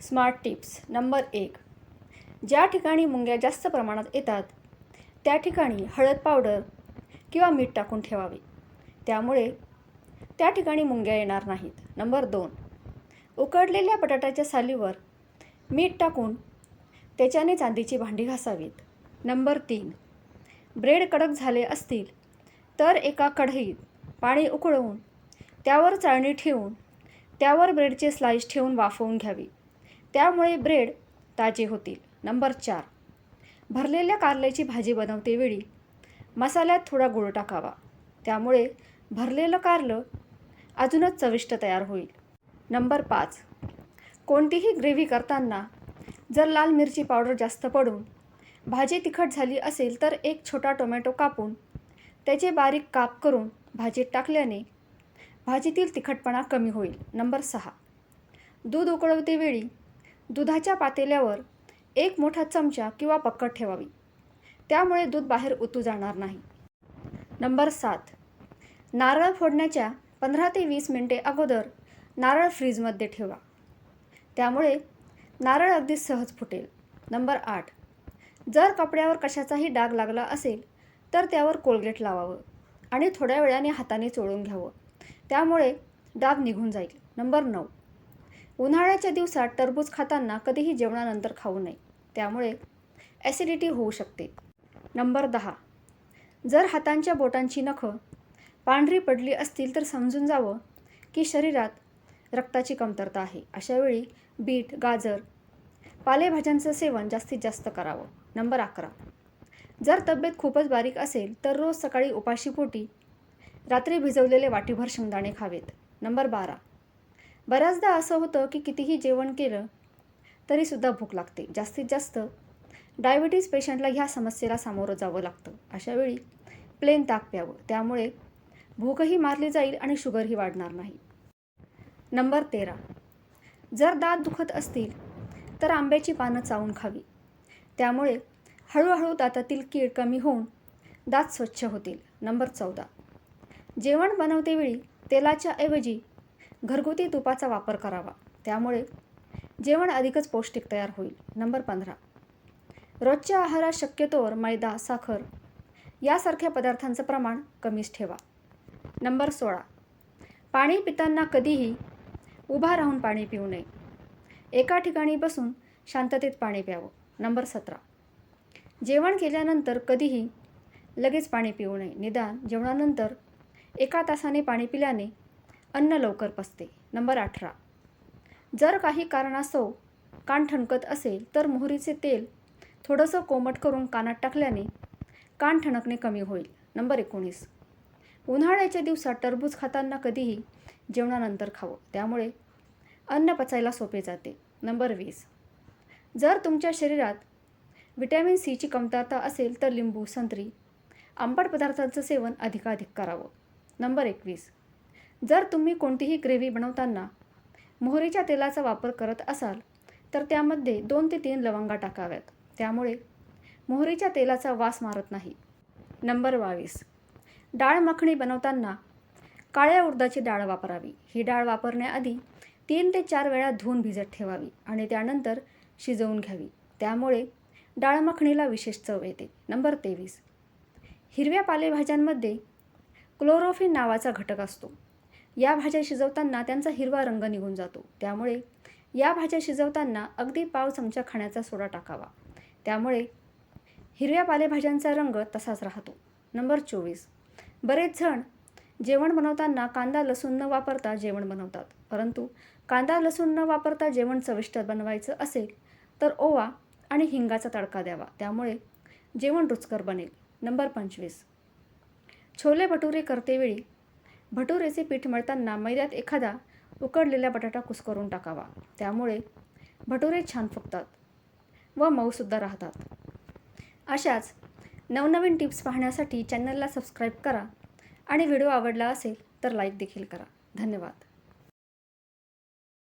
Smart tips. Number एक ज्या ठिकाणी मुंग्या जास्त प्रमाणात येतात त्या ठिकाणी हळद पावडर किंवा मीठ टाकून ठेवावे. त्यामुळे त्या ठिकाणी मुंग्या येणार नाहीत. नंबर दोन उकडलेल्या बटाट्याच्या सालीवर मीठ टाकून त्याच्याने चांदीची भांडी घासावीत. नंबर तीन ब्रेड कडक झाले असतील तर एका कढईत पाणी उकळवून त्यावर चाळणी ठेवून त्यावर ब्रेडचे स्लाईस ठेवून वाफवून घ्यावी. त्यामुळे ब्रेड ताजे होतील. नंबर चार. भरलेल्या कारल्याची भाजी बनवते वेळी मसाल्यात थोडा गुळ टाकावा. त्यामुळे भरलेलं कारलं अजूनच चविष्ट तयार होईल. नंबर पाच. कोणतीही ग्रेव्ही करताना जर लाल मिरची पावडर जास्त पडून भाजी तिखट झाली असेल तर एक छोटा टोमॅटो कापून त्याचे बारीक काप करून भाजीत टाकल्याने भाजीतील तिखटपणा कमी होईल. नंबर सहा. दूध उकळवते वेळी दुधाच्या पातेल्यावर एक मोठा चमचा किंवा पक्कड ठेवावी. त्यामुळे दूध बाहेर उतू जाणार नाही. नंबर सात. नारळ फोडण्याच्या पंधरा ते वीस मिनटे अगोदर नारळ फ्रीजमध्ये ठेवा. त्यामुळे नारळ अगदी सहज फुटेल. नंबर आठ. जर कपड्यावर कशाचाही डाग लागला असेल तर त्यावर कोलगेट लावावं आणि थोड्या वेळाने हाताने चोळून घ्यावं. त्यामुळे डाग निघून जाईल. नंबर नऊ. उन्हाळ्याच्या दिवसात टरबूज खाताना कधीही जेवणानंतर खाऊ नये. त्यामुळे ॲसिडिटी होऊ शकते. नंबर दहा. जर हातांच्या बोटांची नखं पांढरी पडली असतील तर समजून जावं की शरीरात रक्ताची कमतरता आहे. अशावेळी बीट गाजर पालेभाज्यांचं सेवन जास्तीत जास्त करावं. नंबर अकरा. जर तब्येत खूपच बारीक असेल तर रोज सकाळी उपाशीपोटी रात्री भिजवलेले वाटीभर शेंगदाणे खावेत. नंबर बारा. बऱ्याचदा असं होतं की कितीही जेवण केलं तरीसुद्धा भूक लागते. जास्तीत जास्त डायबिटीज पेशंटला ह्या समस्येला सामोरं जावं लागतं. अशावेळी प्लेन ताक प्यावं. त्यामुळे भूकही मारली जाईल आणि शुगरही वाढणार नाही. नंबर तेरा. जर दात दुखत असतील तर आंब्याची पानं चावून खावी. त्यामुळे हळूहळू दातातील कीड कमी होऊन दात स्वच्छ होतील. नंबर चौदा. जेवण बनवतेवेळी तेलाच्या ऐवजी घरगुती तुपाचा वापर करावा. त्यामुळे जेवण अधिकच पौष्टिक तयार होईल. नंबर पंधरा. रोजच्या आहारात शक्यतोवर मैदा साखर यासारख्या पदार्थांचं प्रमाण कमीच ठेवा. नंबर सोळा. पाणी पिताना कधीही उभा राहून पाणी पिऊ नये. एका ठिकाणी बसून शांततेत पाणी प्यावं. नंबर सतरा. जेवण केल्यानंतर कधीही लगेच पाणी पिऊ नये. निदान जेवणानंतर एका तासाने पाणी पिल्याने अन्न लवकर पचते. नंबर अठरा. जर काही कारणास्तव कान ठणकत असेल तर मोहरीचे तेल थोडंसं कोमट करून कानात टाकल्याने कान ठणकणे कमी होईल. नंबर एकोणीस. उन्हाळ्याच्या दिवसात टरबूज खाताना कधीही जेवणानंतर खावं. त्यामुळे अन्न पचायला सोपे जाते. नंबर वीस. जर तुमच्या शरीरात विटॅमिन सीची कमतरता असेल तर लिंबू संत्री आंबट पदार्थांचं सेवन अधिकाधिक करावं. नंबर एकवीस. जर तुम्ही कोणतीही ग्रेव्ही बनवताना मोहरीच्या तेलाचा वापर करत असाल तर त्यामध्ये दोन ते तीन लवंगा टाकाव्यात. त्यामुळे मोहरीच्या तेलाचा वास मारत नाही. नंबर बावीस. डाळ मखणी बनवताना काळ्या उडदाची डाळ वापरावी. ही डाळ वापरण्याआधी तीन ते चार वेळा धुवून भिजत ठेवावी आणि त्यानंतर शिजवून घ्यावी. त्यामुळे डाळ मखणीला विशेष चव येते. नंबर तेवीस. हिरव्या पालेभाज्यांमध्ये क्लोरोफिन नावाचा घटक असतो. या भाज्या शिजवताना त्यांचा हिरवा रंग निघून जातो. त्यामुळे या भाज्या शिजवताना अगदी पाव चमचा खाण्याचा सोडा टाकावा. त्यामुळे हिरव्या पालेभाज्यांचा रंग तसाच राहतो. नंबर चोवीस. बरेच जण जेवण बनवताना कांदा लसूण न वापरता जेवण बनवतात. परंतु कांदा लसूण न वापरता जेवण चविष्ट बनवायचं असेल तर ओवा आणि हिंगाचा तडका द्यावा. त्यामुळे जेवण रुचकर बनेल. नंबर पंचवीस. छोले भटुरे करतेवेळी भटुरेचे पीठ मळताना मैद्यात एखादा उकडलेला बटाटा कुस्करून टाकावा. त्यामुळे भटुरे छान फुगतात व मऊसुद्धा राहतात. अशाच नवनवीन टिप्स पाहण्यासाठी चॅनलला सबस्क्राईब करा आणि व्हिडिओ आवडला असेल तर लाईक देखील करा. धन्यवाद.